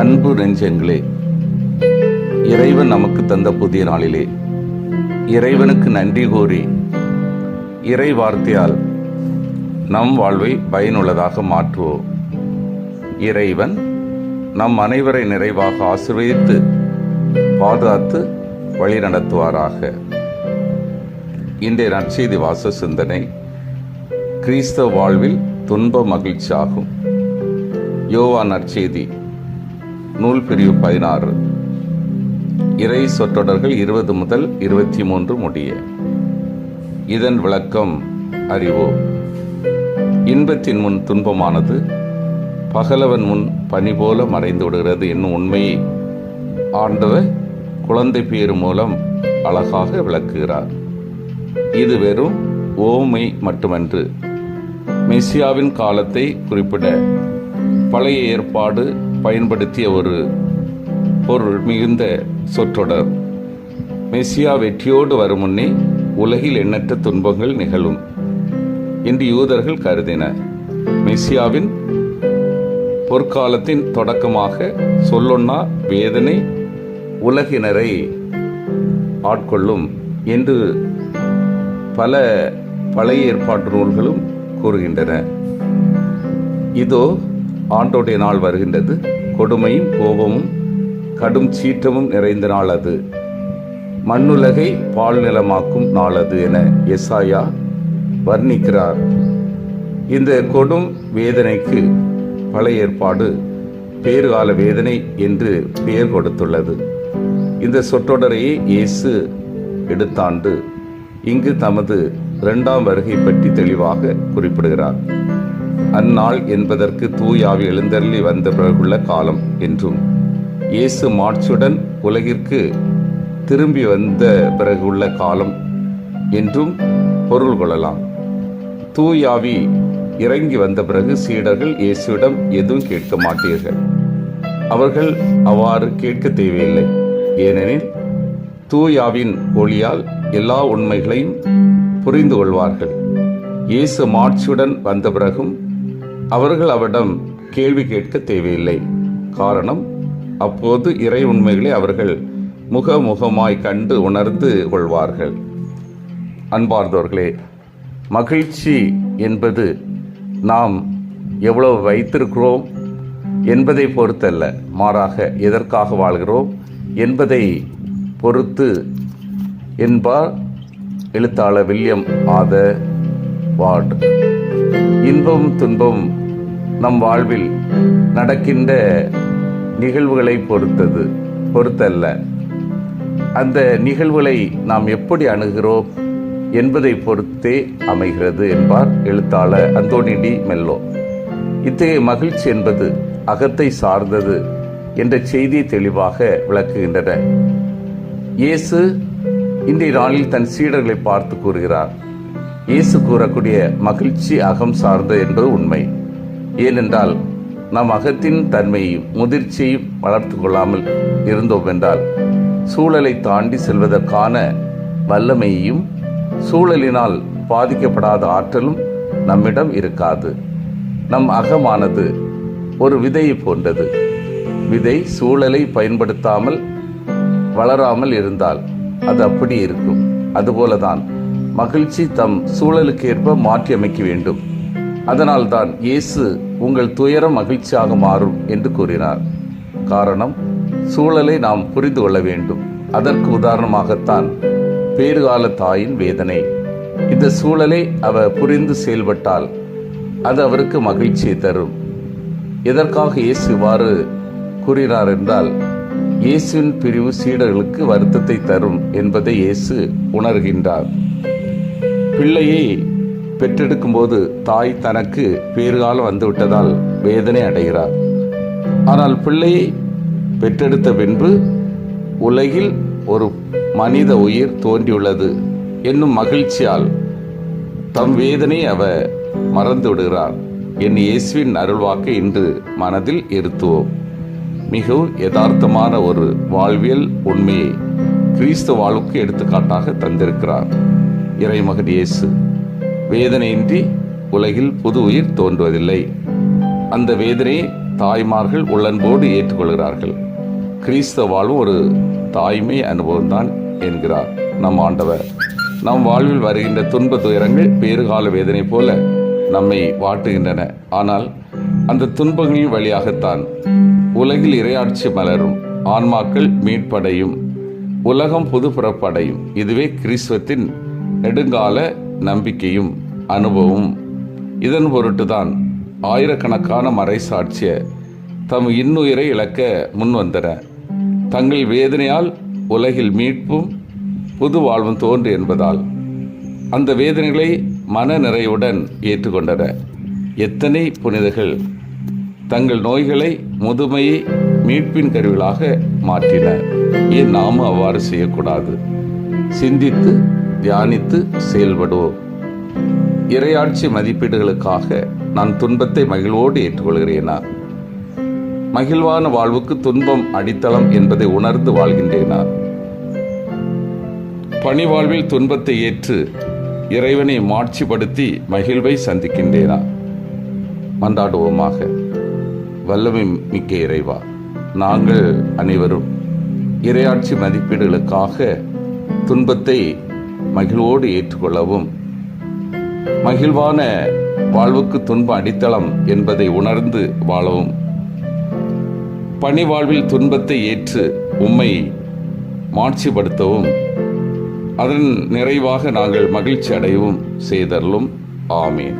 அன்பு நெஞ்சங்களே இறைவன் நமக்கு தந்த புதிய நாளிலே இறைவனுக்கு நன்றி கூறி இறை வார்த்தையால் நம் வாழ்வை பயனுள்ளதாக மாற்றுவோம். இறைவன் நம் அனைவரை நிறைவாக ஆசிர்வதித்து பாதுகாத்து வழி நடத்துவாராக. இன்றைய நற்செய்தி வாச சிந்தனை கிறிஸ்தவ வாழ்வில் துன்ப மகிழ்ச்சியாகும் யோவா நற்செய்தி நூல் பிரிவு பதினாறு. இறை சொற்றொடர்கள் இருபது முதல் இருபத்தி மூன்று முடிய. இதன் விளக்கம் அறிவோம் இன்பத்தின் முன் துன்பமானது பகலவன் முன் பனி போல மறைந்து விடுகிறது என்னும் உண்மையை ஆண்டவர் குழந்தை பேறு மூலம் அழகாக விளக்குகிறார். இது வெறும் ஓமை மட்டுமன்று. மெசியாவின் காலத்தை குறிப்பிட பழைய ஏற்பாடு பயன்படுத்திய ஒரு பொருள் மிகுந்த சொற்றொடர். மெசியா வெற்றியோடு வரும் முன்னே உலகில் எண்ணற்ற துன்பங்கள் நிகழும் என்று யூதர்கள் கருதின. மெசியாவின் பொற்காலத்தின் தொடக்கமாக சொல்லொன்னா வேதனை உலகினரை ஆட்கொள்ளும் என்று பல பழைய ஏற்பாட்டு நூல்களும் கூறுகின்றன. இதோ ஆண்டோடைய நாள் வருகின்றது. கொடுமையும் கோபமும் கடும் சீற்றமும் நிறைந்த நாள் அது. மண்ணுலகை பால் நிலமாக்கும் நாள் அது என எஸ்ஆயா வர்ணிக்கிறார். இந்த கொடும் வேதனைக்கு பழைய ஏற்பாடு பேறுகால வேதனை என்று பெயர் கொடுத்துள்ளது. இந்த சொற்றொடரையே இயேசு எடுத்தாண்டு இங்கு தமது இரண்டாம் வருகை பற்றி தெளிவாக குறிப்பிடுகிறார். அந்நாள் என்பதற்கு தூயாவி எழுந்தருளி வந்த பிறகுள்ள காலம் என்றும் இயேசு மாட்சியுடன் உலகிற்கு திரும்பி வந்த பிறகுள்ள காலம் என்றும் பொருள் கொள்ளலாம். தூயாவி இறங்கி வந்த பிறகு சீடர்கள் இயேசுவிடம் எதுவும் கேட்க மாட்டீர்கள். அவர்கள் அவ்வாறு கேட்க தேவையில்லை. ஏனெனில் தூயாவின் ஒளியால் எல்லா உண்மைகளையும் புரிந்து கொள்வார்கள். இயேசு மாட்சியுடன் வந்த பிறகும் அவர்கள் அவரிடம் கேள்வி கேட்க தேவையில்லை. காரணம் அப்போது இறை உண்மைகளை அவர்கள் முகமுகமாய் கண்டு உணர்ந்து கொள்வார்கள். அன்பார்ந்தவர்களே மகிழ்ச்சி என்பது நாம் எவ்வளவு வைத்திருக்கிறோம் என்பதை பொறுத்தல்ல. மாறாக எதற்காக வாழ்கிறோம் என்பதை பொறுத்து என்பார் எழுத்தாளர் வில்லியம் ஆத வார்டு இன்பம் துன்பம் நம் வாழ்வில் நடக்கின்ற நிகழ்வுகளை பொறுத்தது பொறுத்தல்ல. அந்த நிகழ்வுகளை நாம் எப்படி அணுகிறோம் என்பதை பொறுத்தே அமைகிறது என்பார் எழுத்தாளர் அந்தோனி டி மெல்லோ. இத்தகைய மகிழ்ச்சி என்பது அகத்தை சார்ந்தது என்ற செய்தியை தெளிவாக விளக்குகின்றன. இயேசு இன்றைய நாளில் தன் சீடர்களை பார்த்து கூறுகிறார் இயேசு கூறக்கூடிய மகிழ்ச்சி அகம் சார்ந்தது என்பது உண்மை. ஏனென்றால் நம் அகத்தின் தன்மையையும் முதிர்ச்சியையும் வளர்த்து கொள்ளாமல் இருந்தோம் என்றால் சூழலை தாண்டி செல்வதற்கான வல்லமையையும் சூழலினால் பாதிக்கப்படாத ஆற்றலும் நம்மிடம் இருக்காது. நம் அகமானது ஒரு விதையை போன்றது. விதை சூழலை பயன்படுத்தாமல் வளராமல் இருந்தால் அது அப்படி இருக்கும். அதுபோலதான் மகிழ்ச்சி தம் சூழலுக்கேற்ப மாற்றியமைக்க மாற்றி அமைக்க வேண்டும். அதனால்தான் இயேசு உங்கள் துயரம் மகிழ்ச்சியாக மாறும் என்று கூறினார். காரணம் சூழலை நாம் புரிந்து கொள்ள வேண்டும். அதற்கு உதாரணமாகத்தான் பேறுகால தாயின் வேதனை. இந்த சூழலை அவர் புரிந்து செயல்பட்டால் அது அவருக்கு மகிழ்ச்சியை தரும். எதற்காக இயேசு இவ்வாறு கூறினார் என்றால் இயேசுவின் பிரிவு சீடர்களுக்கு வருத்தத்தை தரும் என்பதை இயேசு உணர்கின்றார். பிள்ளையை பெற்றெடுக்கும் போது தாய் தனக்கு பேறுகாலம் வந்துவிட்டதால் வேதனை அடைகிறார். ஆனால் பிள்ளையை பெற்றெடுத்த பின்பு உலகில் ஒரு மனித உயிர் தோன்றியுள்ளது என்னும் மகிழ்ச்சியால் தம் வேதனை அவ மறந்து விடுகிறார் என் இயேசுவின் அருள்வாக்கை இன்று மனதில் இருத்துவோம். மிகவும் யதார்த்தமான ஒரு வாழ்வியல் உண்மையை கிறிஸ்து வாழ்வுக்கு எடுத்துக்காட்டாக தந்திருக்கிறார். இறைமகன் இயேசு. வேதனையின்றி உலகில் புது உயிர் தோன்றுவதில்லை. அந்த வேதனையை தாய்மார்கள் உள்ளன்போடு ஏற்றுக்கொள்கிறார்கள். கிறிஸ்தவ வாழ்வு ஒரு தாய்மை அனுபவம்தான் என்கிறார் நம் ஆண்டவர். நம் வாழ்வில் வருகின்ற துன்ப துயரங்கள் பேறுகால வேதனை போல நம்மை வாட்டுகின்றன. ஆனால் அந்த துன்பங்களின் வழியாகத்தான் உலகில் இரையாட்சி மலரும் ஆன்மாக்கள் மீட்படையும் உலகம் புது பிறப்படையும் இதுவே கிறிஸ்துவத்தின் நெடுங்கால நம்பிக்கையும் அனுபவம். இதன் பொருட்டுதான் ஆயிரக்கணக்கான மறைசாட்சிய தம் இன்னுயிரை இழக்க முன்வந்தன. தங்கள் வேதனையால் உலகில் மீட்பும் புது வாழ்வும் தோன்று என்பதால் அந்த வேதனைகளை மன நிறைவுடன் ஏற்றுக்கொண்டன. எத்தனை புனிதர்கள் தங்கள் நோய்களை முதுமையை மீட்பின் கருவிகளாக மாற்றின. ஏன் நாமும் அவ்வாறு செய்யக்கூடாது? சிந்தித்து தியானித்து செயல்படுவோம். இரையாட்சி மதிப்பீடுகளுக்காக நான் துன்பத்தை மகிழ்வோடு ஏற்றுக்கொள்கிறேனா? மகிழ்வான வாழ்வுக்கு துன்பம் அடித்தளம் என்பதை உணர்ந்து வாழ்கின்றேனா? பணிவாழ்வில் துன்பத்தை ஏற்று இறைவனை மாட்சிப்படுத்தி மகிழ்வை சந்திக்கின்றேனா? மன்றாடுவோமாக. வல்லமை மிக்க இறைவா நாங்கள் அனைவரும் இரையாட்சி மதிப்பீடுகளுக்காக துன்பத்தை மகிழ்வோடு ஏற்றுக்கொள்ளவும். மகிழ்வான வாழ்வுக்கு துன்ப அடித்தளம் என்பதை உணர்ந்து வாழவும். பணி வாழ்வில் துன்பத்தை ஏற்று உம்மை மாட்சிப்படுத்தவும். அதன் நிறைவாக நாங்கள் மகிழ்ச்சி அடையவும் செய்தரலும் ஆமேன்.